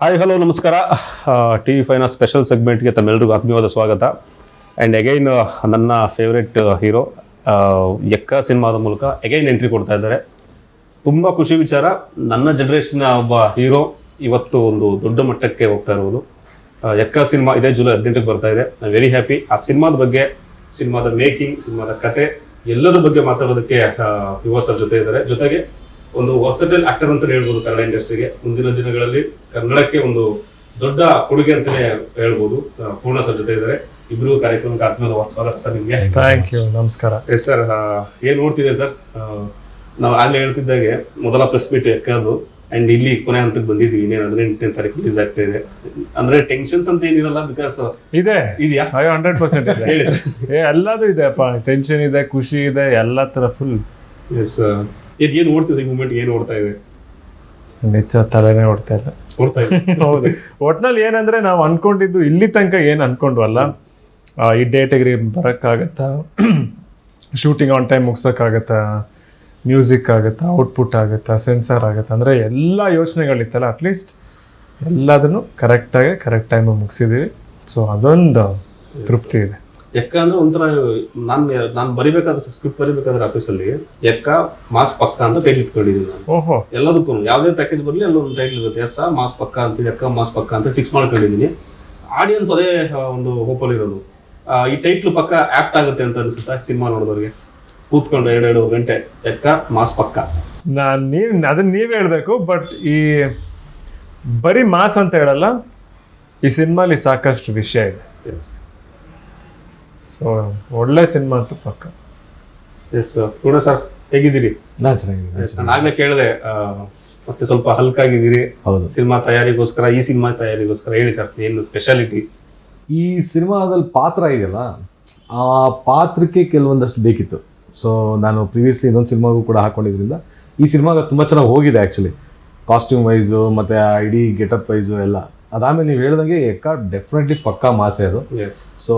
Hi hello ನಮಸ್ಕಾರ. T V five special ಸೆಗ್ಮೆಂಟ್ಗೆ ತಮ್ಮೆಲ್ಲರಿಗೂ ಆತ್ಮೀಯವಾದ ಸ್ವಾಗತ. ಆ್ಯಂಡ್ ಅಗೈನ್ ನನ್ನ ಫೇವ್ರೆಟ್ ಹೀರೋ ಎಕ್ಕ ಸಿನಿಮಾದ ಮೂಲಕ ಅಗೈನ್ ಎಂಟ್ರಿ ಕೊಡ್ತಾ ಇದ್ದಾರೆ. ತುಂಬ ಖುಷಿ ವಿಚಾರ. ನನ್ನ ಜನ್ರೇಷನ್ನ ಒಬ್ಬ ಹೀರೋ ಇವತ್ತು ಒಂದು ದೊಡ್ಡ ಮಟ್ಟಕ್ಕೆ ಹೋಗ್ತಾ ಇರೋದು ಎಕ್ಕ ಸಿನಿಮಾ ಇದೇ ಜುಲೈ ಹದಿನೆಂಟಕ್ಕೆ ಬರ್ತಾ ಇದೆ. ಐ ವೆರಿ ಹ್ಯಾಪಿ ಆ ಸಿನಿಮಾದ ಬಗ್ಗೆ, ಸಿನಿಮಾದ ಮೇಕಿಂಗ್ ಸಿನಿಮಾದ ಕತೆ ಎಲ್ಲದ ಬಗ್ಗೆ ಮಾತಾಡೋದಕ್ಕೆ ಯುವ ಸರ್ ಜೊತೆ ಇದ್ದಾರೆ. ಜೊತೆಗೆ ಒಂದು ಹೊಸಟಲ್ ಆಕ್ಟರ್ ಅಂತ ಹೇಳ್ಬೋದು ಕನ್ನಡ ಇಂಡಸ್ಟ್ರಿಗೆ. ಮುಂದಿನ ದಿನಗಳಲ್ಲಿ ಕನ್ನಡಕ್ಕೆ ಒಂದು ದೊಡ್ಡ ಕೊಡುಗೆ ಅಂತಾನೆ ಹೇಳ್ಬೋದು. ಪೂರ್ಣ ಸರ್ ಜೊತೆ ಇದ್ದಾರೆ. ಇಬ್ರು ಕಾರ್ಯಕ್ರಮಕ್ಕೆ ಆತ್ಮೀಯ ಸ್ವಾಗತ ಸರ್ ನಿಮಗೆ. ಥ್ಯಾಂಕ್ ಯು ನಮಸ್ಕಾರ. ಎಸ್ ಸರ್ ಏನ್ ನೋಡ್ತಿದೆ ಸರ್? ನಾವು ಆಗ್ಲೇ ಹೇಳ್ತಿದ್ದಾಗೆ ಮೊದಲ ಪ್ರೆಸ್ ಮೀಟ್ ಎಕ್ಕದು ಅಂಡ್ ಇಲ್ಲಿ ಕೊನೆ ಹಂತಕ್ಕೆ ಬಂದಿದ್ವಿ ಇನ್ನೇನು ಹದಿನೆಂಟನೇ ತಾರೀಕು ರಿಲೀಸ್ ಆಗ್ತಾ ಇದೆ. ಅಂದ್ರೆ ಟೆನ್ಷನ್ಸ್ ಅಂತ ಏನಿರಲ್ಲ ಬಿಕಾಸ್ ಇದೆ. ಇದೆಯಾ? ಅಯ್ಯೋ ಹಂಡ್ರೆಡ್ ಪರ್ಸೆಂಟ್ ಇದೆ. ಹೇಳಿ ಸರ್ ಏ ಎಲ್ಲದೂ ಇದೆ ಅಪ್ಪ. ಟೆನ್ಷನ್ ಇದೆ ಖುಷಿ ಇದೆ ಎಲ್ಲ ತರ ಫುಲ್ ಎಸ್ ಏನ್ ಏನ್ ಓಡ್ತಿದೆ ಈ ಮೂಮೆಂಟ್ ಏನ್ ಓಡ್ತಾ ಇದೆ? ನಿಜ ತಲೆನೇ ಓಡ್ತಾ ಇಲ್ಲ. ಓಡ್ತಾ ಇದೆ. ಹೌದು. ಒಟ್ನಲ್ಲಿ ಏನಂದ್ರೆ ನಾವು ಅನ್ಕೊಂಡಿದ್ದು ಇಲ್ಲಿ ತನಕ ಏನ್ ಅನ್ಕೊಂಡ್ವಲ್ಲ ಈ ಡೇಟಿಗೆ ಬರೋಕ್ಕಾಗತ್ತಾ? ಶೂಟಿಂಗ್ ಆನ್ ಟೈಮ್ ಮುಗ್ಸೋಕ್ಕಾಗತ್ತಾ? ಮ್ಯೂಸಿಕ್ ಆಗುತ್ತಾ? ಔಟ್ಪುಟ್ ಆಗುತ್ತಾ? ಸೆನ್ಸರ್ ಆಗುತ್ತಾ? ಅಂದರೆ ಎಲ್ಲ ಯೋಚನೆಗಳಿತ್ತಲ್ಲ ಅಟ್ಲೀಸ್ಟ್ ಎಲ್ಲದನ್ನು ಕರೆಕ್ಟಾಗಿ ಕರೆಕ್ಟ್ ಟೈಮ್ ಮುಗಿಸಿದ್ದೀವಿ. ಸೊ ಅದೊಂದು ತೃಪ್ತಿ ಇದೆ. ಎಕ್ಕ ಅಂದ್ರೆ ಒಂಥರ ನಾನು ನಾನು ಬರಿಬೇಕಾದ್ರೆ ಸ್ಕ್ರಿಪ್ಟ್ ಬರಿಬೇಕಾದ್ರೆ ಆಫೀಸಲ್ಲಿ ಎಕ್ಕ ಮಾಸ್ ಪಕ್ಕ ಅಂತ ಟೈಟ್ಲ್ ಇಟ್ಕೊಂಡಿದ್ದೀನಿ ನಾನು. ಓಹೋ. ಎಲ್ಲದಕ್ಕೂ ಯಾವುದೇ ಪ್ಯಾಕೇಜ್ ಬರಲಿ ಅಲ್ಲೊಂದು ಟೈಟ್ಲ್ ಇರುತ್ತೆ. ಎಸ್ ಮಾಸ್ ಪಕ್ಕ ಅಂತೇಳಿ ಎಕ್ಕ ಮಾಸ್ ಪಕ್ಕ ಅಂತ ಫಿಕ್ಸ್ ಮಾಡ್ಕೊಂಡಿದ್ದೀನಿ. ಆಡಿಯನ್ಸ್ ಅದೇ ಒಂದು ಹೋಪಲ್ಲಿ ಇರೋದು. ಈ ಟೈಟ್ಲ್ ಪಕ್ಕ ಆಪ್ಟ್ ಆಗುತ್ತೆ ಅಂತ ಅನಿಸುತ್ತಾ? ಸಿನಿಮಾ ನೋಡಿದವ್ರಿಗೆ. ಕೂತ್ಕೊಂಡು ಎರಡೆರಡು ಗಂಟೆ ಎಕ್ಕ ಮಾಸ್ ಪಕ್ಕ. ನಾನು ನೀವು ಅದನ್ನ ನೀವೇ ಹೇಳಬೇಕು ಬಟ್ ಈ ಬರೀ ಮಾಸ್ ಅಂತ ಹೇಳಲ್ಲ ಈ ಸಿನಿಮಾಲಿ ಸಾಕಷ್ಟು ವಿಷಯ ಇದೆ. ಎಸ್ ಸೊ ಒಳ್ಳೆ ಸಿನಿಮಾ ಅಂತ ಪಕ್ಕ. ಎಸ್ ಕೂಡ ಸರ್ ಹೇಗಿದ್ದೀರಿ? ನಾನು ಚೆನ್ನಾಗಿದ್ದೀನಿ ನಾನು ಆಗಲೇ ಕೇಳಿದೆ ಮತ್ತೆ ಸ್ವಲ್ಪ ಹಲ್ಕಾಗಿದ್ದೀರಿ. ಹೌದು. ಸಿನಿಮಾ ತಯಾರಿಗೋಸ್ಕರ ಈ ಸಿನಿಮಾ ತಯಾರಿಗೋಸ್ಕರ ಹೇಳಿ ಸರ್ ಏನು ಸ್ಪೆಷಾಲಿಟಿ ಈ ಸಿನಿಮಾದಲ್ಲಿ ಪಾತ್ರ ಇದೆಯಲ್ಲ ಆ ಪಾತ್ರಕ್ಕೆ ಕೆಲವೊಂದಷ್ಟು ಬೇಕಿತ್ತು. ಸೊ ನಾನು ಪ್ರೀವಿಯಸ್ಲಿ ಇನ್ನೊಂದು ಸಿನಿಮಾಗೂ ಕೂಡ ಹಾಕೊಂಡಿದ್ರಿಂದ ಈ ಸಿನಿಮಾಗ ತುಂಬ ಚೆನ್ನಾಗಿ ಹೋಗಿದೆ ಆ್ಯಕ್ಚುಲಿ ಕಾಸ್ಟ್ಯೂಮ್ ವೈಸು ಮತ್ತು ಆ ಇಡೀ ಗೆಟಪ್ ವೈಸು ಎಲ್ಲ. ಅದಾದಮೇಲೆ ನೀವು ಹೇಳ್ದಂಗೆ ಎಕ್ಕ ಡೆಫಿನೆಟ್ಲಿ ಪಕ್ಕಾ ಮಾಸೆ ಅದು. ಸೊ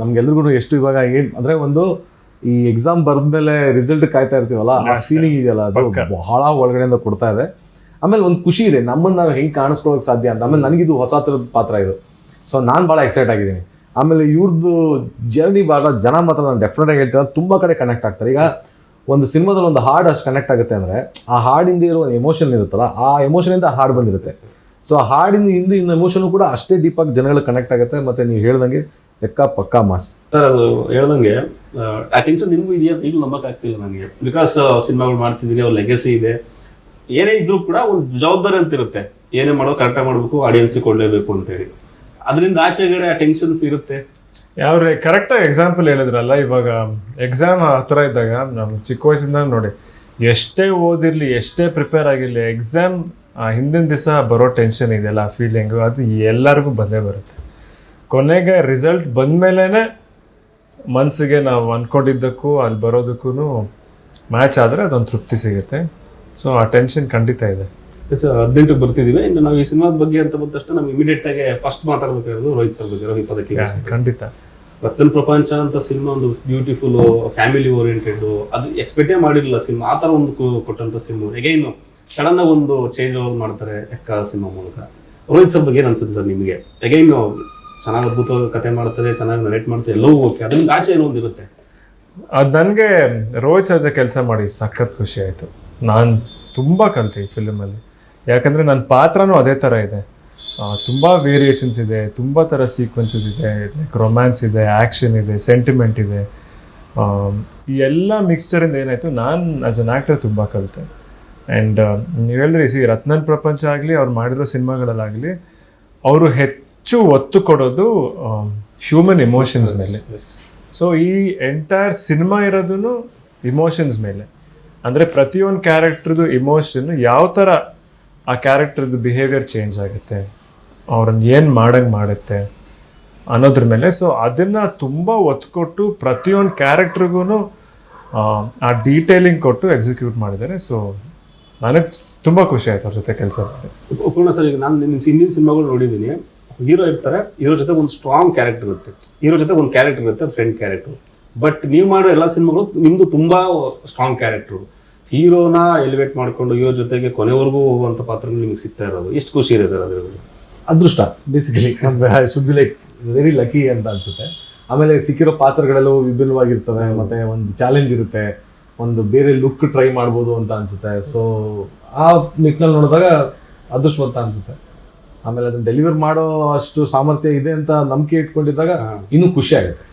ನಮ್ಗೆಲ್ರಿಗೂ ಎಷ್ಟು ಇವಾಗ ಏನು ಅಂದರೆ ಒಂದು ಈ ಎಕ್ಸಾಮ್ ಬರೆದ್ಮೇಲೆ ರಿಸಲ್ಟ್ ಕಾಯ್ತಾ ಇರ್ತೀವಲ್ಲ ಆ ಫೀಲಿಂಗ್ ಇದೆಯಲ್ಲ ಅದು ಬಹಳ ಒಳಗಡೆಯಿಂದ ಕೊಡ್ತಾ ಇದೆ. ಆಮೇಲೆ ಒಂದು ಖುಷಿ ಇದೆ ನಮ್ಮನ್ನು ನಾವು ಹೆಂಗೆ ಕಾಣಿಸ್ಕೊಳ್ಳೋಕೆ ಸಾಧ್ಯ ಅಂತ. ಆಮೇಲೆ ನನಗಿದು ಹೊಸ ಥರದ ಪಾತ್ರ ಇದು. ಸೊ ನಾನು ಭಾಳ ಎಕ್ಸೈಟ್ ಆಗಿದ್ದೀನಿ. ಆಮೇಲೆ ಇವ್ರದ್ದು ಜರ್ನಿ ಭಾಳ ಜನ ಮಾತ್ರ ನಾನು ಡೆಫಿನೆಟ್ ಆಗಿ ಹೇಳ್ತೀನಿ ತುಂಬ ಕಡೆ ಕನೆಕ್ಟ್ ಆಗ್ತಾರೆ. ಈಗ ಒಂದು ಸಿನಿಮಾದಲ್ಲಿ ಒಂದು ಹಾಡು ಅಷ್ಟು ಕನೆಕ್ಟ್ ಆಗುತ್ತೆ ಅಂದರೆ ಆ ಹಾಡಿಂದ ಇರುವ ಒಂದು ಎಮೋಷನ್ ಇರುತ್ತಲ್ಲ, ಆ ಎಮೋಷನಿಂದ ಹಾಡು ಬಂದಿರುತ್ತೆ. ಸೊ ಆ ಹಾಡಿಂದ ಹಿಂದೆ ಇನ್ನು ಎಮೋಷನು ಕೂಡ ಅಷ್ಟೇ ಡೀಪಾಗಿ ಜನಗಳಿಗೆ ಕನೆಕ್ಟ್ ಆಗುತ್ತೆ ಮತ್ತು ನೀವು ಹೇಳ್ದಂಗೆ ಎಕ್ಕ ಪಕ್ಕಾ ಮಾಸ್. ಸರ್, ಅದು ಹೇಳ್ದಂಗೆ, ಆ ಟೆನ್ಷನ್ ನಿಮಗೂ ಇದೆಯಾ ಅಂತ ಈಗಲೂ ನಂಬಕ್ ಆಗ್ತಿಲ್ಲ ನನಗೆ ಬಿಕಾಸ್ ಸಿನಿಮಾಗಳು ಮಾಡ್ತಿದ್ದೀನಿ ಅವ್ರ ಲೆಗಸಿ ಇದೆ. ಏನೇ ಇದ್ರೂ ಕೂಡ ಒಂದು ಜವಾಬ್ದಾರಿ ಅಂತ ಇರುತ್ತೆ. ಏನೇ ಮಾಡೋ ಕರೆಕ್ಟಾಗಿ ಮಾಡಬೇಕು ಆಡಿಯನ್ಸಿಗೆ ಕೊಡಲೇಬೇಕು ಅಂತೇಳಿ ಅದರಿಂದ ಆಚೆಗಡೆ ಆ ಟೆನ್ಷನ್ಸ್ ಇರುತ್ತೆ. ಯಾವ ಕರೆಕ್ಟಾಗಿ ಎಕ್ಸಾಂಪಲ್ ಹೇಳಿದ್ರಲ್ಲ, ಇವಾಗ ಎಕ್ಸಾಮ್ ಆ ಥರ ಇದ್ದಾಗ ನಮ್ಮ ಚಿಕ್ಕ ವಯಸ್ಸಿಂದ ನೋಡಿ, ಎಷ್ಟೇ ಓದಿರಲಿ, ಎಷ್ಟೇ ಪ್ರಿಪೇರ್ ಆಗಿರಲಿ ಎಕ್ಸಾಮ್ ಹಿಂದಿನ ದಿವಸ ಬರೋ ಟೆನ್ಷನ್ ಇದೆಯಲ್ಲ, ಆ ಫೀಲಿಂಗು ಅದು ಎಲ್ಲರಿಗೂ ಬಂದೇ ಬರುತ್ತೆ. ಕೊನೆಗೆ ರಿಸಲ್ಟ್ ಬಂದಮೇಲೆ ಮನಸ್ಸಿಗೆ ನಾವು ಅಂದ್ಕೊಂಡಿದ್ದಕ್ಕೂ ಅಲ್ಲಿ ಬರೋದಕ್ಕೂ ಮ್ಯಾಚ್ ಆದರೆ ಅದೊಂದು ತೃಪ್ತಿ ಸಿಗುತ್ತೆ. ಸೊ ಆ ಟೆನ್ಷನ್ ಖಂಡಿತ ಇದೆ. ಹದಿನೆಂಟಕ್ಕೆ ಬರ್ತಿದ್ದೀವಿ ಇನ್ನು ನಾವು ಈ ಸಿನಿಮಾದ ಬಗ್ಗೆ ಅಂತ ಬಂದ ತಕ್ಷಣ ನಾವು ಇಮಿಡಿಯೇಟ್ ಆಗಿ ಫಸ್ಟ್ ಮಾತಾಡ್ಬೇಕಾಗಿರೋದು ರೋಹಿತ್ ಸರ್ ಬಗ್ಗೆ ರೋಹಿತ್ ಪದಕ್ಕೆ ಖಂಡಿತ. ರತ್ನ ಪ್ರಪಂಚ ಅಂತ ಸಿನಿಮಾ ಒಂದು ಬ್ಯೂಟಿಫುಲ್ ಫ್ಯಾಮಿಲಿ ಓರಿಯೆಂಟೆಡ್ ಅದು ಎಕ್ಸ್ಪೆಕ್ಟೇ ಮಾಡಿರಲಿಲ್ಲ ಸಿನಿಮಾ. ಆ ಥರ ಒಂದು ಕೊಟ್ಟಂಥ ಕೊಟ್ಟಂತ ಸಿನಿಮಾ. ಅಗೈನ್ ಸಡನ್ ಆಗಿ ಒಂದು ಚೇಂಜ್ ಓವರ್ ಮಾಡ್ತಾರೆ ಎಕ್ಕ ಸಿನಿಮಾ ಮೂಲಕ. ರೋಹಿತ್ ಸರ್ ಬಗ್ಗೆ ಏನು ಅನ್ಸುತ್ತೆ ಸರ್ ನಿಮಗೆ? ಅಗೈನ್ ಚೆನ್ನಾಗಿ ಅದ್ಭುತ ಕತೆ ಮಾಡ್ತಾರೆ ಚೆನ್ನಾಗಿ ನರೇಟ್ ಮಾಡ್ತಾರೆ ಎಲ್ಲವೂ ಓಕೆ ಅದರಿಂದ ಆಚೆ ಏನೋ ಒಂದು ಇರುತ್ತೆ. ಅದು ನನಗೆ ರೋಹಿತ್ ಸರ್ ಕೆಲಸ ಮಾಡಿ ಸಖತ್ ಖುಷಿ ಆಯಿತು. ನಾನು ತುಂಬ ಕಲಿತೆ ಈ ಫಿಲ್ಮಲ್ಲಿ ಯಾಕಂದರೆ ನನ್ನ ಪಾತ್ರನೂ ಅದೇ ಥರ ಇದೆ. ತುಂಬ ವೇರಿಯೇಷನ್ಸ್ ಇದೆ ತುಂಬ ಥರ ಸೀಕ್ವೆನ್ಸಸ್ ಇದೆ ಲೈಕ್ ರೊಮ್ಯಾನ್ಸ್ ಇದೆ ಆ್ಯಕ್ಷನ್ ಇದೆ ಸೆಂಟಿಮೆಂಟ್ ಇದೆ. ಈ ಎಲ್ಲ ಮಿಕ್ಸ್ಚರಿಂದ ಏನಾಯಿತು ನಾನು ಆಸ್ ಅನ್ ಆ್ಯಕ್ಟರ್ ತುಂಬ ಕಲಿತೆ. ಆ್ಯಂಡ್ ನೀವು ಹೇಳಿದ್ರಿ ಸಿ ರತ್ನನ್ ಪ್ರಪಂಚ ಆಗಲಿ ಅವ್ರು ಮಾಡಿರೋ ಸಿನಿಮಾಗಳಲ್ಲಾಗಲಿ ಅವರು ಹೆಚ್ಚು ಒತ್ತು ಕೊಡೋದು ಹ್ಯೂಮನ್ ಎಮೋಷನ್ಸ್ ಮೇಲೆ. ಸೊ ಈ ಎಂಟೈರ್ ಸಿನಿಮಾ ಇರೋದೂ ಇಮೋಷನ್ಸ್ ಮೇಲೆ. ಅಂದರೆ ಪ್ರತಿಯೊಂದು ಕ್ಯಾರೆಕ್ಟ್ರದ್ದು ಇಮೋಷನ್ ಯಾವ ಥರ ಆ ಕ್ಯಾರೆಕ್ಟರ್ದು ಬಿಹೇವಿಯರ್ ಚೇಂಜ್ ಆಗುತ್ತೆ. ಅವ್ರನ್ನ ಏನು ಮಾಡಂಗೆ ಮಾಡುತ್ತೆ ಅನ್ನೋದ್ರ ಮೇಲೆ. ಸೊ ಅದನ್ನು ತುಂಬ ಒತ್ತು ಕೊಟ್ಟು ಪ್ರತಿಯೊಂದು ಕ್ಯಾರೆಕ್ಟ್ರಿಗೂ ಆ ಡೀಟೇಲಿಂಗ್ ಕೊಟ್ಟು ಎಕ್ಸಿಕ್ಯೂಟ್ ಮಾಡಿದ್ದಾರೆ. ಸೊ ನನಗೆ ತುಂಬ ಖುಷಿ ಆಯ್ತು ಅವ್ರ ಜೊತೆ ಕೆಲಸ ಪೂರ್ಣ ಸರ್, ಈಗ ನಾನು ನಿಮ್ಮ ಹಿಂದಿನ ಸಿನಿಮಾಗಳು ನೋಡಿದ್ದೀನಿ ಹೀರೋ ಇರ್ತಾರೆ, ಹೀರೋ ಜೊತೆ ಒಂದು ಸ್ಟ್ರಾಂಗ್ ಕ್ಯಾರೆಕ್ಟರ್ ಇರುತ್ತೆ. ಹೀರೋ ಜೊತೆ ಒಂದು ಕ್ಯಾರೆಕ್ಟರ್ ಇರುತ್ತೆ ಫ್ರೆಂಡ್ ಕ್ಯಾರೆಕ್ಟರ್ ಬಟ್ ನೀವು ಮಾಡೋ ಎಲ್ಲ ಸಿನಿಮಾಗಳು ನಿಮ್ಮದು ತುಂಬ ಸ್ಟ್ರಾಂಗ್ ಕ್ಯಾರೆಕ್ಟರ್ ಹೀರೋನ ಎಲಿವೇಟ್ ಮಾಡ್ಕೊಂಡು ಹೀರೋ ಜೊತೆಗೆ ಕೊನೆವರೆಗೂ ಹೋಗುವಂಥ ಪಾತ್ರ ನಿಮಗೆ ಸಿಗ್ತಾ ಇರೋದು. ಎಷ್ಟು ಖುಷಿ ಇದೆ ಸರ್ ಅದ್ರ ಅದೃಷ್ಟ basically I should be like very lucky ಅಂತ ಅನ್ಸುತ್ತೆ. ಆಮೇಲೆ ಸಿಕ್ಕಿರೋ ಪಾತ್ರಗಳೆಲ್ಲವೂ ವಿಭಿನ್ನವಾಗಿರ್ತವೆ ಮತ್ತೆ ಒಂದು ಚಾಲೆಂಜ್ ಇರುತ್ತೆ ಒಂದು ಬೇರೆ ಲುಕ್ ಟ್ರೈ ಮಾಡ್ಬೋದು ಅಂತ ಅನ್ಸುತ್ತೆ. ಸೊ ಆ ನಿಟ್ಟಿನಲ್ಲಿ ನೋಡಿದಾಗ ಅದೃಷ್ಟವಂತ ಅನ್ಸುತ್ತೆ. ಆಮೇಲೆ ಅದನ್ನ ಡೆಲಿವರ್ ಮಾಡೋ ಅಷ್ಟು ಸಾಮರ್ಥ್ಯ ಇದೆ ಅಂತ ನಂಬಿಕೆ ಇಟ್ಕೊಂಡಿದ್ದಾಗ ಇನ್ನೂ ಖುಷಿ ಆಗುತ್ತೆ.